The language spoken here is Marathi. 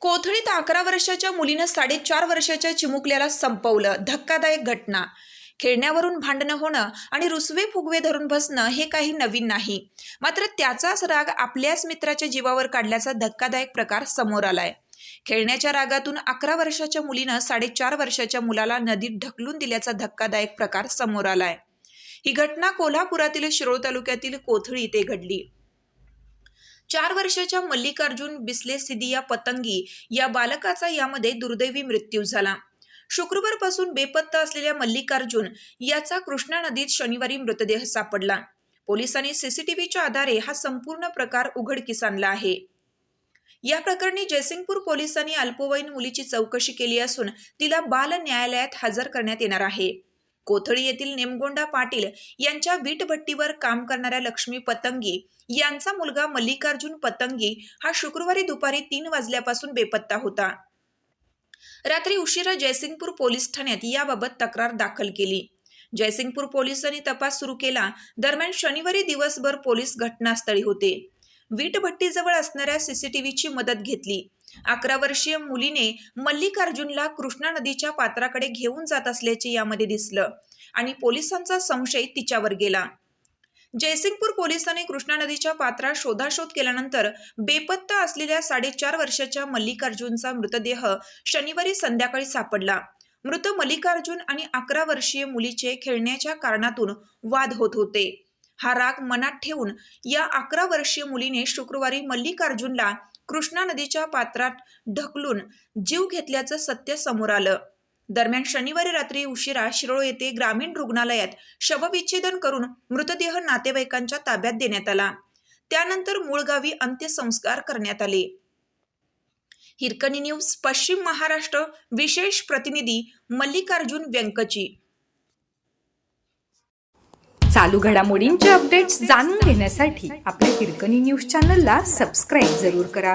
कोथळीत अकरा वर्षाच्या मुलीनं साडेचार वर्षाच्या चिमुकल्याला संपवलं धक्कादायक घटना. खेळण्यावरून भांडणं होणं आणि रुसवे फुगवे धरून बसणं हे काही नवीन नाही. मात्र त्याचाच राग आपल्याच मित्राच्या जीवावर काढल्याचा धक्कादायक प्रकार समोर आलाय. खेळण्याच्या रागातून अकरा वर्षाच्या मुलीनं साडेचार वर्षाच्या मुलाला नदीत ढकलून दिल्याचा धक्कादायक प्रकार समोर आलाय. ही घटना कोल्हापुरातील शिरोळ तालुक्यातील कोथळी इथे घडली. चार वर्षाच्या मल्लिकार्जुन बिस्ले सिदिया पतंगी या बालकाचा यामध्ये दुर्दैवी मृत्यू झाला. शुक्रवारपासून बेपत्ता असलेल्या मल्लिकार्जुन याचा कृष्णा नदीत शनिवारी मृतदेह सापडला. पोलिसांनी सीसीटीव्हीच्या आधारे हा संपूर्ण प्रकार उघडकीस आणला आहे. या प्रकरणी जयसिंगपूर पोलिसांनी अल्पवयीन मुलीची चौकशी केली असून तिला बाल न्यायालयात हजर करण्यात येणार आहे. कोथळी येथील नेमगोंडा पाटील यांच्या वीटभट्टीवर काम करणाऱ्या लक्ष्मी पतंगी यांचा मुलगा मल्लिकार्जुन पतंगी हा शुक्रवारी दुपारी तीन वाजल्यापासून बेपत्ता होता. रात्री उशिरा जयसिंगपूर पोलीस ठाण्यात याबाबत तक्रार दाखल केली. जयसिंगपूर पोलिसांनी तपास सुरू केला. दरम्यान शनिवारी दिवसभर पोलीस घटनास्थळी होते. वीटभट्टीजवळ असणाऱ्या सीसीटीव्हीची मदत घेतली. अकरा वर्षीय मुलीने मल्लिकार्जुनला कृष्णा नदीच्या पात्राकडे घेऊन जात असल्याचे यामध्ये दिसलं आणि पोलिसांचा संशय तिच्यावर गेला. जयसिंगपूर पोलिसांनी कृष्णा नदीच्या पात्रात शोधाशोध केल्यानंतर बेपत्ता असलेल्या साडेचार वर्षाच्या मल्लिकार्जुनचा मृतदेह शनिवारी संध्याकाळी सापडला. मृत मल्लिकार्जुन आणि अकरा वर्षीय मुलीचे खेळण्याच्या कारणातून वाद होत होते. हा राग मनात ठेवून या अकरा वर्षीय मुलीने शुक्रवारी मल्लिकार्जुनला कृष्णा नदीच्या पात्रात ढकलून जीव घेतल्याचं सत्य समोर आलं. दरम्यान शनिवारी रात्री उशिरा शिरोळ येथे ग्रामीण रुग्णालयात शवविच्छेदन करून मृतदेह नातेवाईकांच्या ताब्यात देण्यात आला. त्यानंतर मूळ गावी अंत्यसंस्कार करण्यात आले. हिरकणी न्यूज पश्चिम महाराष्ट्र विशेष प्रतिनिधी मल्लिकार्जुन व्यंकची चालू घडामोडींचे अपडेट्स जाणून घेण्यासाठी आपल्या हिरकणी न्यूज चॅनलला सबस्क्राईब जरूर करा.